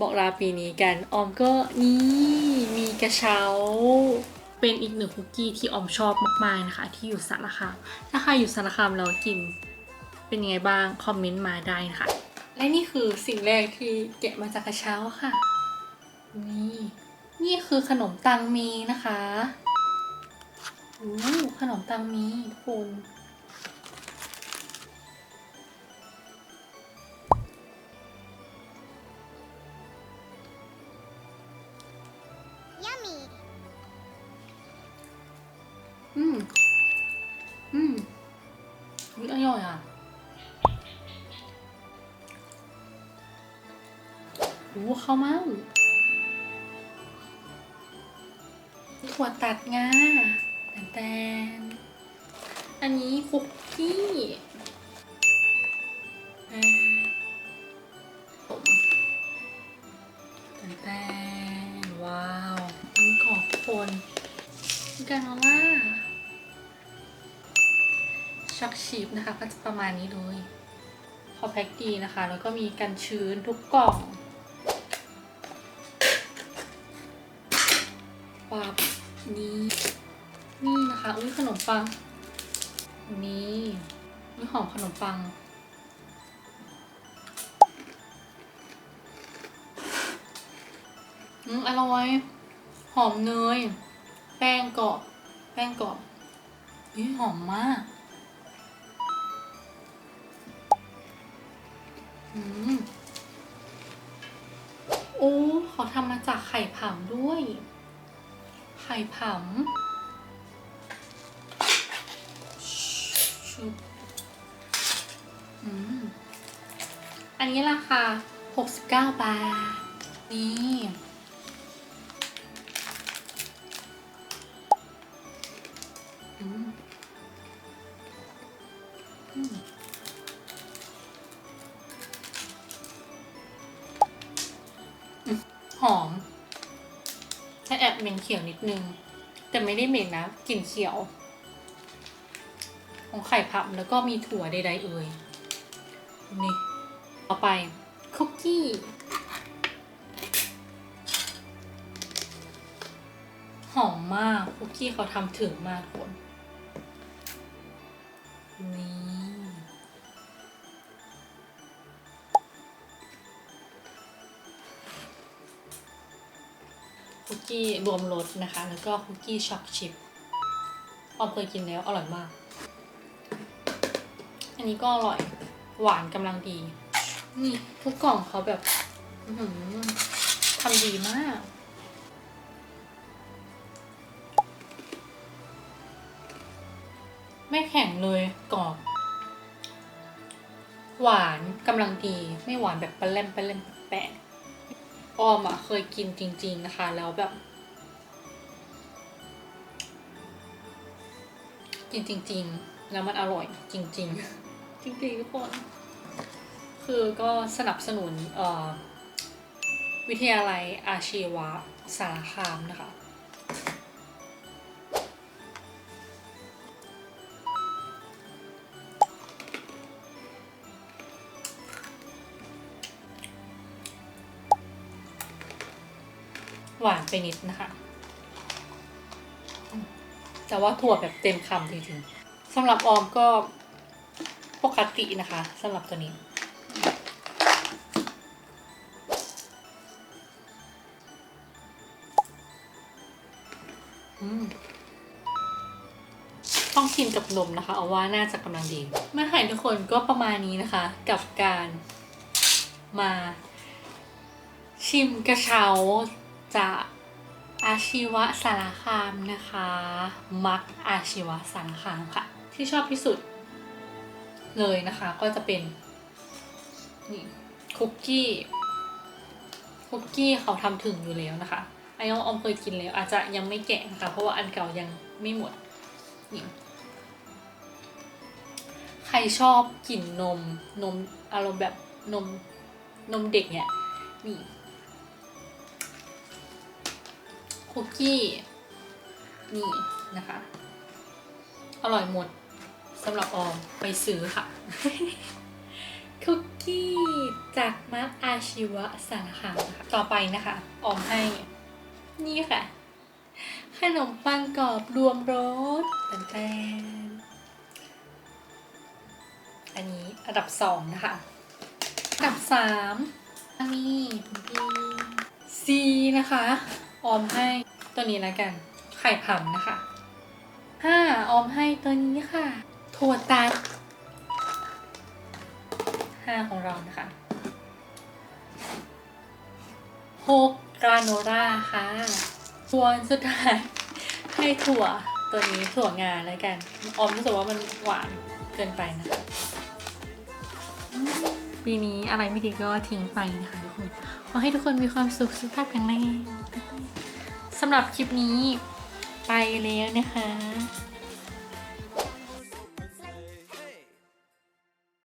บอกลาปีนี้กันออมก็นี่มีกระเช้า เป็นอีกหนึ่งคุกกี้ที่ออมชอบมากๆนะคะ ที่อยู่สารคามถ้าใครอยู่สารคามเรากิน เป็นยังไงบ้างคอมเมนต์มาได้นะคะและนี่คือสิ่งแรกที่แกะมาจากกระเช้าค่ะ นี่นี่คือขนมตังมีนะคะโอ้ขนมตังมีทุกคน อืม อืมอุ๊ยอร่อยอะโอ้ข้าวเม่าถั่วตัดงาแตนแตนอันนี้คุกกี้ กาโนล่าช็อกชีพนะคะก็จะประมาณนี้เลยเขาแพ็คดีนะคะ แล้วก็มีกันชื้นทุกกล่องปับนี่นี่นะคะ อุ้ยขนมปัง นี่นี่หอมขนมปัง อืมอร่อย หอมเนย แป้งกรอบแป้งกรอบนี่หอมมากอืมโอ้เขาทำมาจากไข่ผำด้วย ไข่ผำชุบอืมอันนี้ราคา 69 บาท นี่ หอมแค่แอบเหม็นเขียวนิดนึง แต่ไม่ได้เหม็นนะกลิ่นเขียว ของไข่พับแล้วก็มีถั่วใดๆเอ่ยนี่ต่อไปคุกกี้หอมมากคุกกี้เขาทำถึงมากคน นี่คุกกี้รวมรสนะคะ แล้วก็คุกกี้ช็อกชิพออมเคยกินแล้วอร่อยมาก อันนี้ก็อร่อย หวานกำลังดี นี่ทุกกล่องเขาแบบทำดีมาก ไม่แข็งเลยกรอบ หวานกำลังดีไม่หวานแบบปลาแรมปลาแรมแปะออมอะเคยกินจริง ๆ นะคะ แล้วแบบ กินจริง ๆ แล้วมันอร่อยจริง ๆ จริงๆทุกคน คือก็สนับสนุนเอ่อวิทยาลัยอาชีวะสารคามนะคะ หวานไปนิดนะคะ แต่ว่าถั่วแบบเต็มคำจริงๆสำหรับออมก็ปกตินะคะสำหรับตัวนี้ต้องกินกับนมนะคะ เอาว่าน่าจะกำลังดีเมื่อหร่ทุกคนก็ประมาณนี้นะคะ กับการมาชิมกระเช้า จากอาชีวสารคามนะคะ มักอาชีวสารคามค่ะ ที่ชอบที่สุด เลยนะคะก็จะเป็นนี่คุกกี้คุกกี้เขาทำถึงอยู่แล้วนะคะไอ้องอมเคยกินแล้ว อาจจะยังไม่แกะนะคะเพราะว่าอันเก่ายังไม่หมดนี่ใครชอบกลิ่นนมนมอารมณ์แบบนมนมเด็กเนี่ยนี่ คุกกี้ นี่นะคะ อร่อยหมดสำหรับออมไปซื้อค่ะ คุกกี้จากมาร์คอาชีวะสารคามนะคะต่อไปนะคะ ออมให้ นี่ค่ะ ขนมปังกรอบรวมรสแตนๆอันนี้อันดับสองนะคะอันดับสามอันนี้บีซีนะคะ ออมให้ตัวนี้แล้วกัน ไข่ผำนะคะห้าออมให้ตัวนี้ค่ะถั่วตัดห้าของเรานะคะหกกราโนล่าค่ะส่วนสุดท้ายให้ถั่วตัวนี้ถั่วงาแล้วกัน ออมรู้สึกว่ามันหวานเกินไปนะคะปีนี้อะไรไม่ดีก็ทิ้งไปนะคะทุกคน ขอให้ทุกคนมีความสุขสุขภาพแข็งแรง สำหรับคลิปนี้ไปแล้วนะคะ